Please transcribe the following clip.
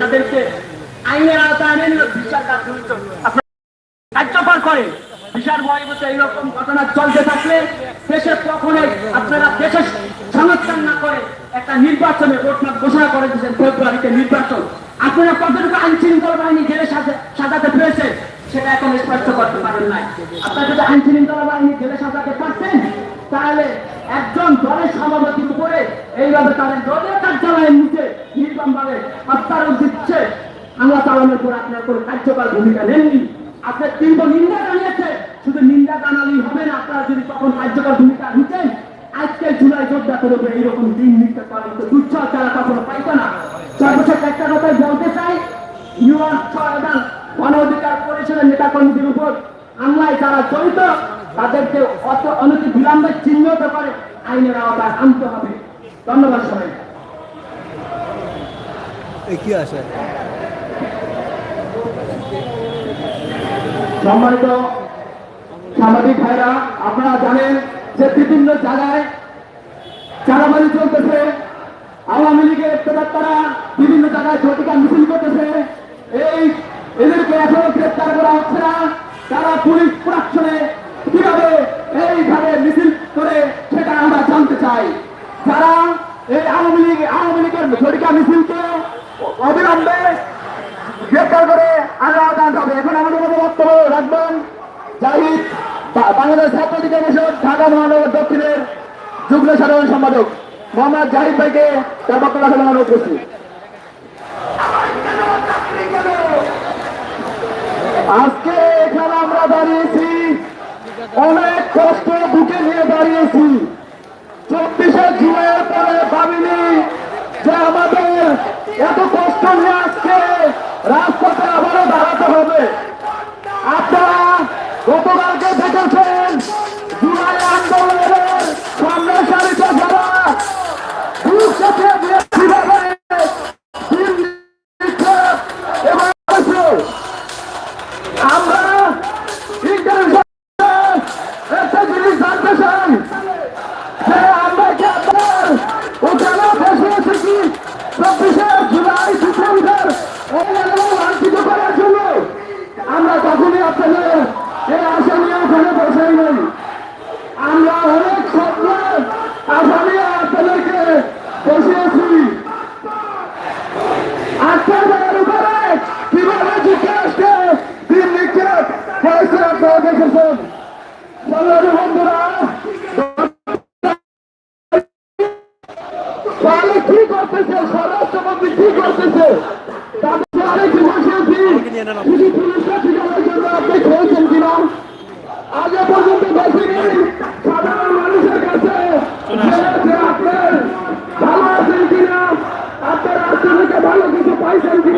তাদেরকে আইনের বিচার কার্যকর করে বিশাল ভয়ভূত এইরকম ঘটনা চলতে থাকলে দেশে কখনোই আপনারা দেশের সংস্কার না করে একটা নির্বাচনে রোডম্যাপ ঘোষণা করে দিয়েছেন ফেব্রুয়ারিতে নির্বাচন। আপনারা কতটুকু আইন বাহিনী জেলে সাজাতে পেরেছে, সেটা এখন স্পষ্ট করতে পারেন নাই। আপনারা যদি আইন বাহিনী জেলে সাজাতে পারতেন, তাহলে একজন দলের সভাপতির উপরে এইভাবে তাদের দলীয় কার্যালয়ের নিচে হত্যার দিচ্ছে হামলা চালানোর পর আপনার কার্যকর ভূমিকা নেননি। তীব্র নিন্দা জানিয়েছে, শুধু নিন্দা জানালেই হবে না, আপনারা যদি তখন কার্যকর ভূমিকা নিতেন, আজকে জুলাই উপরে এইরকম দিন নিতে পারেন তো দুঃসাহ তারা কখনো পাইতো না। একটা কথাই বলতে চাই গণ অধিকার নেতা কর্মীদের উপর হামলায় যারা জড়িত, তাদেরকে অত অনতি বিলম্বে চিহ্নিত করে আইনের আওতায় আনতে হবে। ধন্যবাদ সবাই কি আসে। সম্মানিত সাংবাদিক ভাইরা, আপনারা জানেন যে বিভিন্ন জায়গায় চারাবাড়ি চলতেছে। আওয়ামী লীগের তারা বিভিন্ন জায়গায় ঝটিকা মিছিল করতেছে। এই এদেরকে এখনও গ্রেপ্তার করা হচ্ছে না। তারা পুলিশ প্রোডাকশনে কীভাবে এইভাবে মিছিল করে সেটা আমরা জানতে চাই। যারা এই আওয়ামী লীগ আওয়ামী লীগের ঝটিকা মিছিলকে অবিলম্বে গ্রেপ্তার করে হবে। এখন আমাদের মধ্যে বক্তব্য রাখবেন জাহিদ বাংলাদেশ ঢাকা মহানগর দক্ষিণের যুগ্ম সাধারণ সম্পাদক মোহাম্মদ জাহিদ ভাইকে তার বক্তব্য রাখার করছি। আজকে এখানে আমরা দাঁড়িয়েছি অনেক যে আমাদের এত কষ্ট নিয়ে আজকে রাজপথে আবারও দাঁড়াতে হবে। আপনারা দেখেছেন সংগ্রামী বন্ধুরা তাহলে কি করতেছে স্বরাষ্ট্রমন্ত্রী কি করতেছে তাদের আরেক বসেছি শুধু পুলিশরা ঠিকানার জন্য আপনি খেয়েছেন কিনা আগে পর্যন্ত দেখিনি সাধারণ মানুষের কাছে আপনার ভালো আছেন কিনা আপনার রাষ্ট্র থেকে ভালো কিছু পাইছেন কিনা?